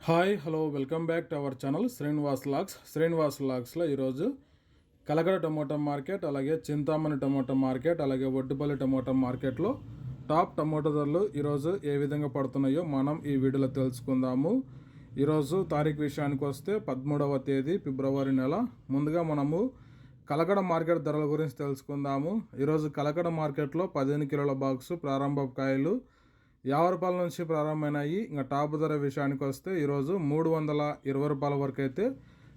Hi hello welcome back to our channel Srinivas logs Srinivas లాగ్స్లో ఈరోజు Kalagada tomato market అలాగే Chintamani tomato market అలాగే Oddupalli tomato మార్కెట్లో top tomato ధరలు ఈరోజు ఏ విధంగా పడుతున్నాయో మనం ఈ వీడియోలో తెలుసుకుందాము. ఈరోజు తారీఖు విషయానికి వస్తే పదమూడవ తేదీ ఫిబ్రవరి నెల. ముందుగా మనము కలకడ మార్కెట్ ధరల గురించి తెలుసుకుందాము. ఈరోజు కలకడ మార్కెట్లో పదిహేను కిలోల బాక్సు ప్రారంభ కాయలు యాభై రూపాయల నుంచి ప్రారంభమైనాయి. ఇంకా టాప్ ధర విషయానికి వస్తే ఈరోజు మూడు వందల ఇరవై రూపాయల వరకు అయితే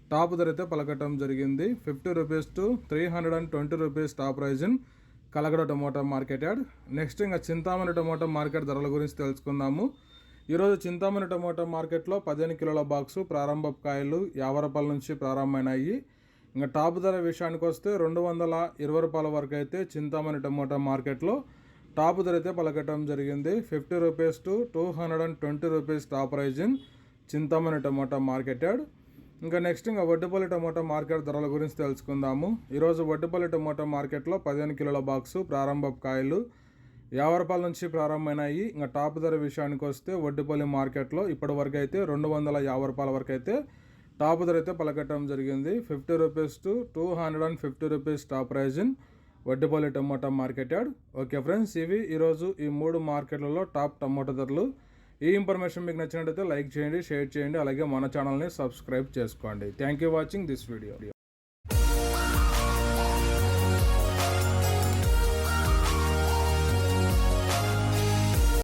టాప్ ధర అయితే పలకటం జరిగింది. Fifty rupees to three hundred and twenty rupees top price in Kalagada tomato market yard next ఇంకా చింతామణి టమోటా మార్కెట్ ధరల గురించి తెలుసుకుందాము. ఈరోజు చింతామణి టమోటా మార్కెట్లో పదిహేను కిలోల బాక్సు ప్రారంభ కాయలు యాభై రూపాయల నుంచి ప్రారంభమైనాయి. ఇంకా టాప్ ధర విషయానికి వస్తే రెండు వందల ఇరవై రూపాయల వరకు అయితే చింతామణి టమోటా మార్కెట్లో టాప్ ధర అయితే పలకటం జరిగింది. Fifty rupees to two hundred and twenty rupees top price in Chintamani tomato market yard. ఇంకా నెక్స్ట్ ఇంకా వడ్డుపల్లి టమోటా మార్కెట్ ధరల గురించి తెలుసుకుందాము. ఈరోజు వడ్డుపల్లి టమోటా మార్కెట్లో పదిహేను కిలోల బాక్సు ప్రారంభ కాయలు యాభై రూపాయల నుంచి ప్రారంభమైనాయి. ఇంకా టాప్ ధర విషయానికి వస్తే వడ్డపల్లి మార్కెట్లో ఇప్పటి వరకు అయితే రెండు వందల యాభై రూపాయల వరకు అయితే టాప్ ధర అయితే పలకటం జరిగింది. Fifty rupees to two hundred and fifty rupees top price in Vaddipalli tomato market yard. Okay friends ఇవి ఈరోజు ఈ మూడు మార్కెట్లలో టాప్ టమోటా ధరలు. ఈ ఇన్ఫర్మేషన్ మీకు నచ్చినట్టయితే లైక్ చేయండి షేర్ చేయండి అలాగే మన ఛానల్ని సబ్స్క్రైబ్ చేసుకోండి. Thank you watching this video.